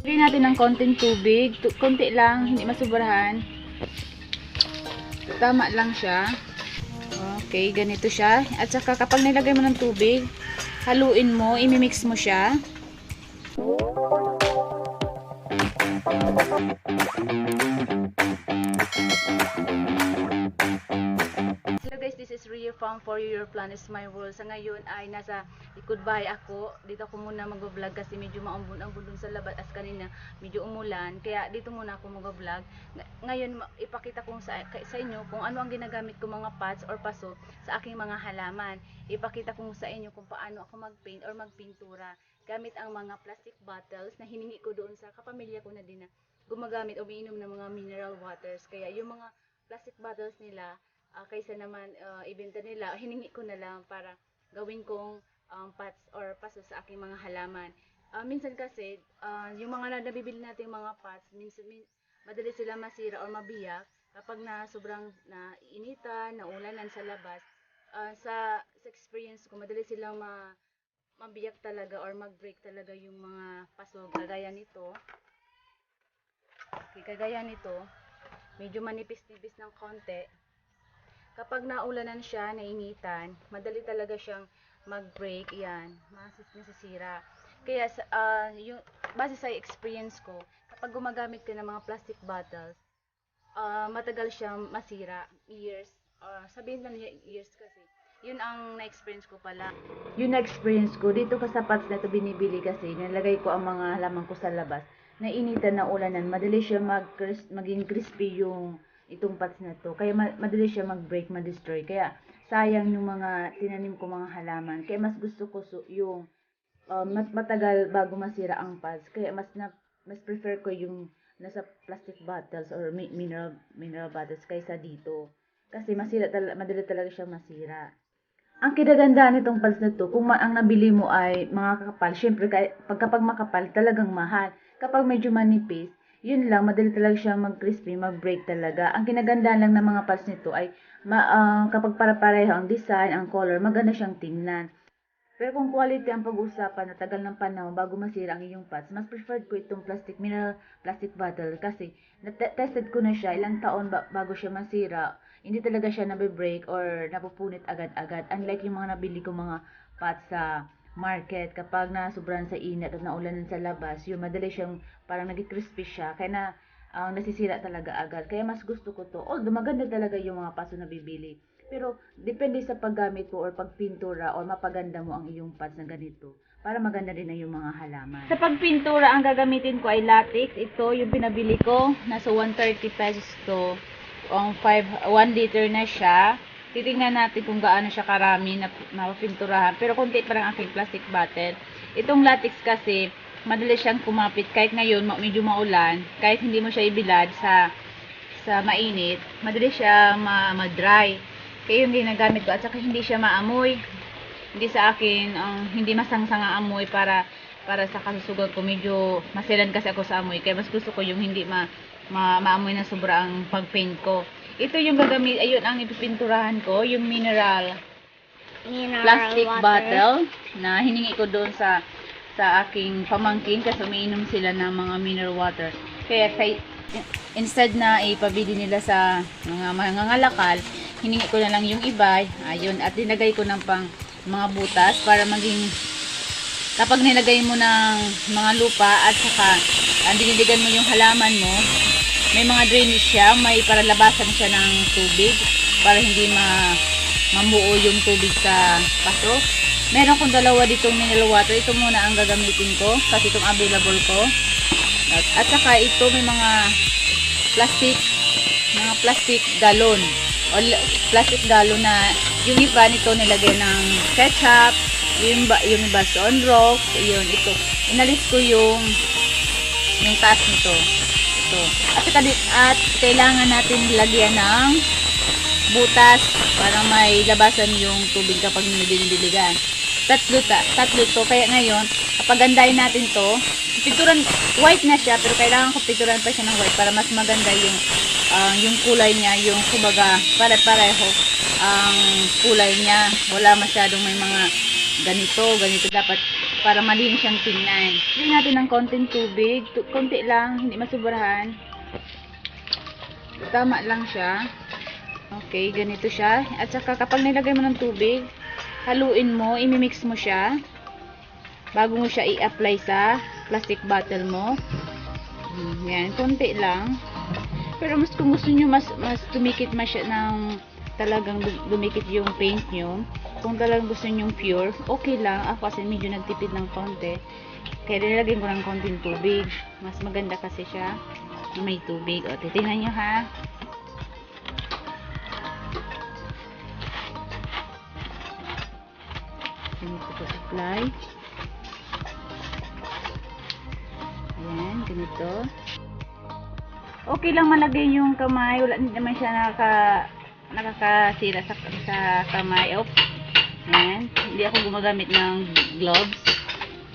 Lagyan natin ng konting tubig. Tu- Konti lang, hindi masubrahan. Tama lang siya. Okay, ganito siya. At saka kapag nilagay mo ng tubig, haluin mo, imimix mo siya. Hello Farm for you. Your plan is my world. Sa ngayon ay nasa likod ako. Dito ako muna mag-vlog kasi medyo maumbon-ambon dun sa labas as kanina medyo umulan. Kaya dito muna ako mag-vlog. Ng- Ngayon ipakita ko sa, sa inyo kung ano ang ginagamit ko mga pots or paso sa aking mga halaman. Ipakita ko sa inyo kung paano ako mag-paint or magpintura gamit ang mga plastic bottles na hiningi ko doon sa kapamilya ko na din na gumagamit o umiinom ng mga mineral waters. Kaya yung mga plastic bottles nila, ah, kaysa naman ah, ibenta nila, hiningi ko na lang para gawin kong um, pots or paso sa aking mga halaman. Ah, minsan kasi, ah, yung mga na- nabibili nating mga pots, minsan, min, madali sila masira or mabiyak kapag na sobrang na initan, naulanan sa labas. Ah, sa, sa experience ko, madali silang ma, mabiyak talaga or mag-break talaga yung mga paso kagaya nito. Okay, kagaya nito, medyo manipis-nipis ng konti. Kapag naulanan siya, nainitan, madali talaga siyang mag-break, yan, nasisira. Kaya, ah, yung, base sa experience ko, kapag gumagamit ka ng mga plastic bottles, ah, matagal siyang masira, years, or sabihin lang niya years kasi, yun ang na-experience ko pala. Yun na-experience ko, dito ka sa pots na ito binibili kasi, nilagay ko ang mga halaman ko sa labas, nainitan na ulanan, madali siya mag maging crispy yung itong pots na to. Kaya ma- madali siya mag-break, ma-destroy. Kaya sayang yung mga tinanim ko mga halaman. Kaya mas gusto ko su- yung uh, matagal bago masira ang pots. Kaya mas na mas prefer ko yung nasa plastic bottles or mi- mineral mineral bottles kaysa dito. Kasi masira tal- madali talaga siyang masira. Ang kinagandaan nitong pals na to, kung ang nabili mo ay mga kakapal, syempre kay- pag kapag makapal, talagang mahal. Kapag medyo manipis, yun lang, madali talaga siyang mag-crispy, mag-break talaga. Ang kinagandaan lang ng mga pals nito ay ma- ah, kapag para-pareho ang design, ang color, maganda siyang tingnan. Pero kung quality ang pag-usapan na tagal ng panahon bago masira ang iyong pots, mas preferred ko itong plastic mineral plastic bottle kasi na-tested ko na siya ilang taon ba- bago siya masira. Hindi talaga siya nabe-break or napupunit agad-agad. Unlike yung mga nabili ko mga pots sa market kapag na sobrang sa init at naulanan sa labas, yung madali siyang parang nagki-crispy siya kaya na ang nasisira talaga agad. Kaya mas gusto ko to. Although maganda talaga yung mga paso na bibili. Pero depende sa paggamit mo or pagpintura or mapaganda mo ang iyong pots na ganito para maganda rin na yung mga halaman. Sa pagpintura, ang gagamitin ko ay latex. Ito yung pinabili ko. Nasa 130 pesos to. Ang 5, 1 liter na siya. Titingnan natin kung gaano siya karami na mapapinturahan. Pero konti pa lang aking plastic bottle. Itong latex kasi, madali siyang kumapit. Kahit ngayon, medyo maulan, kahit hindi mo siya ibilad sa sa mainit, madali siya ma- ma-dry. Kaya yung ginagamit ko at saka hindi siya maamoy. Hindi sa akin ang hindi masangsang ang amoy para para sa kasusugan ko medyo masilan kasi ako sa amoy kaya mas gusto ko yung hindi ma, ma maamoy na sobra ang pag-paint ko. Ito yung gagamit, ayun ang ipipinturahan ko, yung mineral Mineral plastic water. bottle na hiningi ko doon sa sa aking pamangkin kasi umiinom sila ng mga mineral water. Kaya kay, instead na ipabili nila sa mga mangangalakal, hiningi ko na lang yung iba, ayun, at dinagay ko ng pang mga butas para maging kapag nilagay mo ng mga lupa at saka uh, diniligan mo yung halaman mo, may mga drainage siya, may para labasan siya ng tubig para hindi ma mamuo yung tubig sa paso. Meron kong dalawa ditong mineral water. Ito muna ang gagamitin ko kasi itong available ko. At, at saka ito may mga plastic mga plastic galon o plastic galon na yung iba nito nilagay ng ketchup yung iba, yung iba on rocks yun ito inalis ko yung yung taas nito ito. At, at kailangan natin lagyan ng butas para may labasan yung tubig kapag nilidiligan tatlo ta, tatlo to. Kaya ngayon kapagandahin natin to. Picturean white na siya pero kailangan ko picturean pa siya ng white para mas maganda yung ah, yung kulay niya yung kumbaga pare-pareho ang kulay niya. Wala masyadong may mga ganito ganito dapat para malinis siyang tingnan. Bigyan natin ng konting tubig, tu- konti lang, hindi masubrahan. Tama lang siya. Okay, ganito siya. At saka kapag nilagay mo ng tubig, haluin mo, imimix mo siya bago mo siya i-apply sa plastic bottle mo. Yan, konti lang. Pero mas kung gusto nyo mas, mas tumikit mas siya ng talagang du- dumikit yung paint nyo, kung talagang gusto nyo pure, okay lang. Ako kasi medyo nagtipid ng konti. Kaya nilagyan ko ng konting tubig. Mas maganda kasi siya may tubig. O, titingnan nyo ha. Ganito ko apply. Ayan, ganito. Okay lang malagay yung kamay. Wala naman siya nakaka, nakakasira sa, sa kamay. Oops. Ayan. Hindi ako gumagamit ng gloves.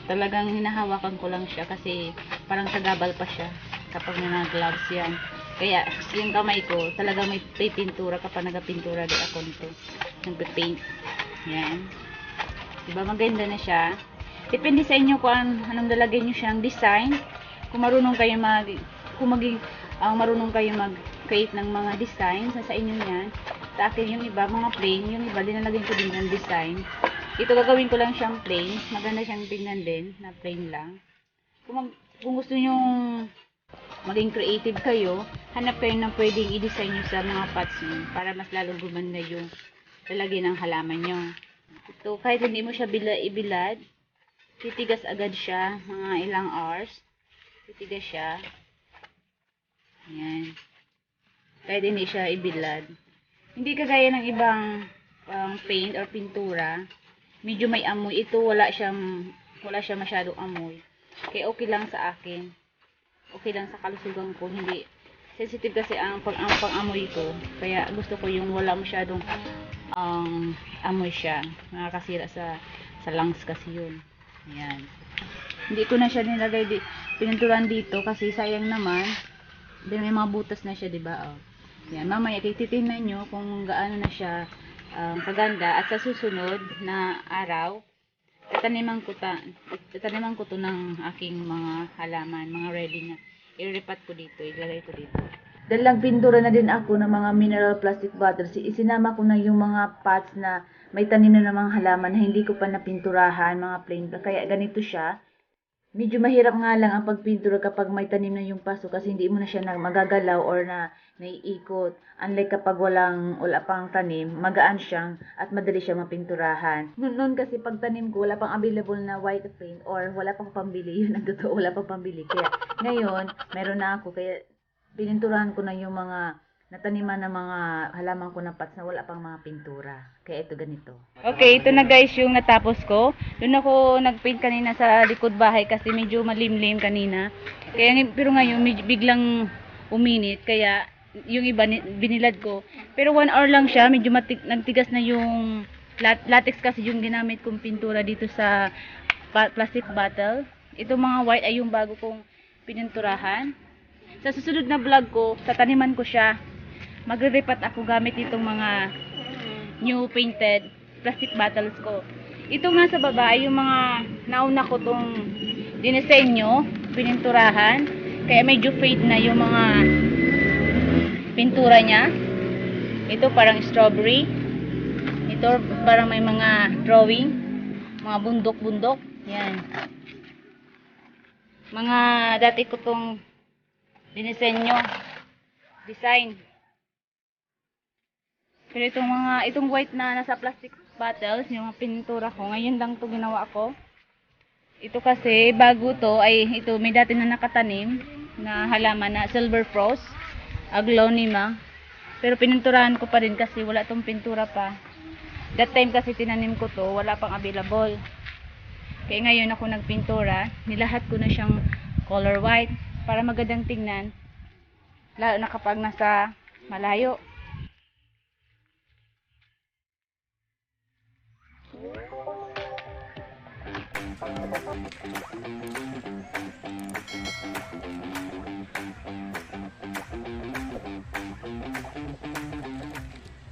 Talagang hinahawakan ko lang siya kasi parang sagabal pa siya kapag may gloves yan. Kaya yung kamay ko talagang may, pintura kapag nagapintura di ako nito. Nagpe-paint. Yan. Diba maganda na siya. Depende sa inyo kung an- anong lalagay nyo siyang design. Kung marunong kayo mag kung maging ang marunong kayo mag-create ng mga designs na sa inyo yan. Sa akin yung iba, mga plain, yung iba dinalagay ko din ng design. Ito gagawin ko lang siyang plain. Maganda siyang tingnan din, na plain lang. Kung, mag, kung gusto nyo maging creative kayo, hanap kayo ng pwedeng i-design nyo sa mga pots nyo para mas lalong gumanda yung lalagay ng halaman nyo. Ito, kahit hindi mo siya bila, ibilad, titigas agad siya, mga ilang hours. Titigas siya. Ayan. Kahit hindi siya ibilad. Hindi kagaya ng ibang um, paint or pintura. Medyo may amoy. Ito wala siyang wala siya masyadong amoy. Kaya okay lang sa akin. Okay lang sa kalusugan ko. Hindi sensitive kasi ang pag ang pang-amoy ko. Kaya gusto ko yung wala masyadong um, amoy siya. Nakakasira sa sa lungs kasi yun. Ayan. Hindi ko na siya nilagay di, pinunturan dito kasi sayang naman. May mga butas na siya, 'di ba? Oh. Yan, mamaya titingnan nyo kung gaano na siya um, kaganda at sa susunod na araw tataniman ko ta tataniman ko to ng aking mga halaman, mga ready na iripat ko dito, ilalagay ko dito. Dahil pintura na din ako ng mga mineral plastic bottles, isinama ko na yung mga pots na may tanim na namang halaman na hindi ko pa napinturahan, mga plain, kaya ganito siya. Medyo mahirap nga lang ang pagpintura kapag may tanim na yung paso kasi hindi mo na siya magagalaw or na naiikot. Unlike kapag walang wala pang tanim, magaan siyang at madali siyang mapinturahan. Noon, noon kasi pag tanim ko, wala pang available na white paint or wala pang pambili. Yun ang totoo, wala pang pambili. Kaya ngayon, meron na ako. Kaya pininturahan ko na yung mga nataniman ng mga halaman ko na pots na wala pang mga pintura. Kaya ito ganito. Okay, ito na guys yung natapos ko. Doon ako nagpaint kanina sa likod bahay kasi medyo malimlim kanina. Kaya ng- pero ngayon medyo biglang uminit kaya yung iba ni- binilad ko. Pero one hour lang siya, medyo matig, nagtigas na yung lat- latex kasi yung ginamit kong pintura dito sa plastic bottle. Ito mga white ay yung bago kong pininturahan. Sa susunod na vlog ko, tataniman ko siya. Magre-repat ako gamit itong mga new painted plastic bottles ko. Ito nga sa baba ay yung mga nauna ko tong dinisenyo, pininturahan. Kaya medyo fade na yung mga pintura niya. Ito parang strawberry. Ito parang may mga drawing. Mga bundok-bundok. Yan. Mga dati ko tong dinisenyo. Design. Pero itong mga, itong white na nasa plastic bottles, yung pintura ko, ngayon lang to ginawa ko. Ito kasi, bago to, ay ito, may dati na nakatanim na halaman na silver frost, aglonema. Pero pininturahan ko pa rin kasi wala tong pintura pa. That time kasi tinanim ko to, wala pang available. Kaya ngayon ako nagpintura, nilahat ko na siyang color white para magandang tingnan. Lalo na kapag nasa malayo. Música